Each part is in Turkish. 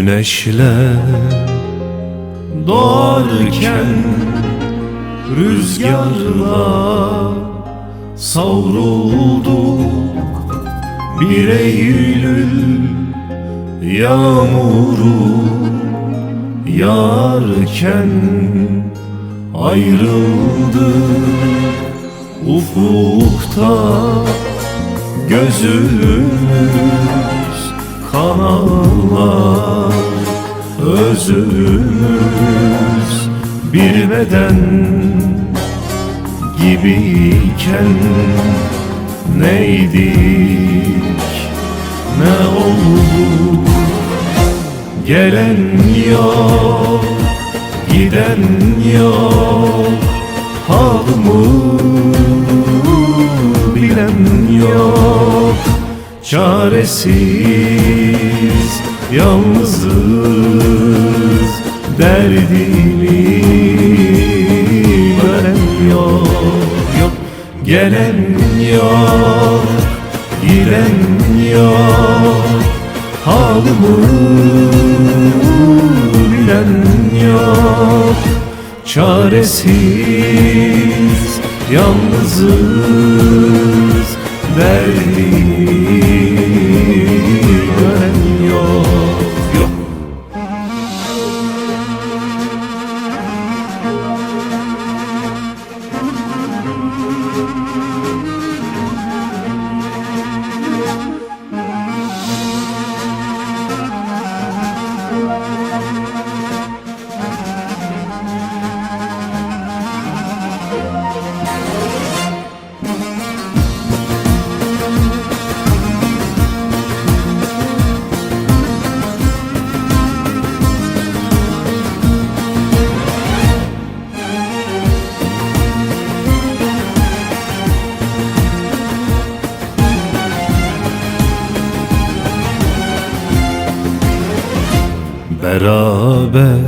Güneşler doğarken Rüzgarla savrulduk Bir Eylül yağmuru Yağarken ayrıldık Ufukta gözümüz kanallar Özümüz bir beden gibiyken Neydik ne oldu Gelen yok giden yok Halımı bilen yok Çaresiz yalnızız. Derdimi gören yok yok. Gelen yok giden yok. Halımı bilen yok. Çaresiz yalnızız. Derdimi Beraber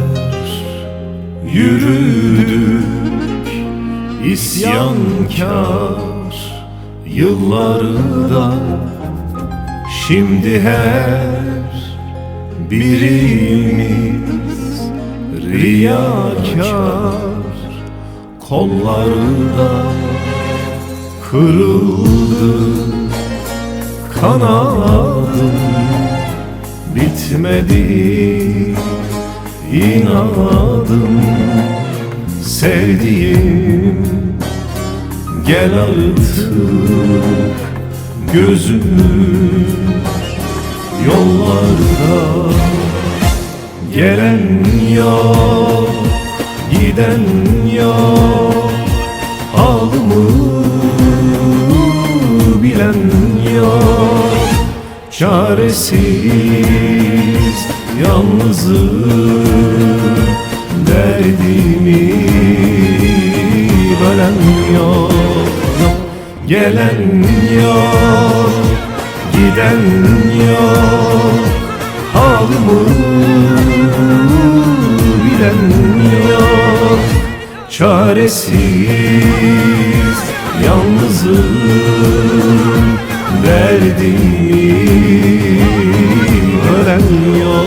yürüdük. İsyankar yıllarda Şimdi her birimiz riyakar kollarda kırıldı kanadım bitmedi. İnadım sevdiğim. Gel artık gözüm yollarda. Gelen yok giden yok. Halımı bilen yok Çaresiz yalnızım Derdimi bölen yok, yok. Gelen yok Giden yok. Halımı bilen yok. Çaresiz yalnızım derdimi ölen yok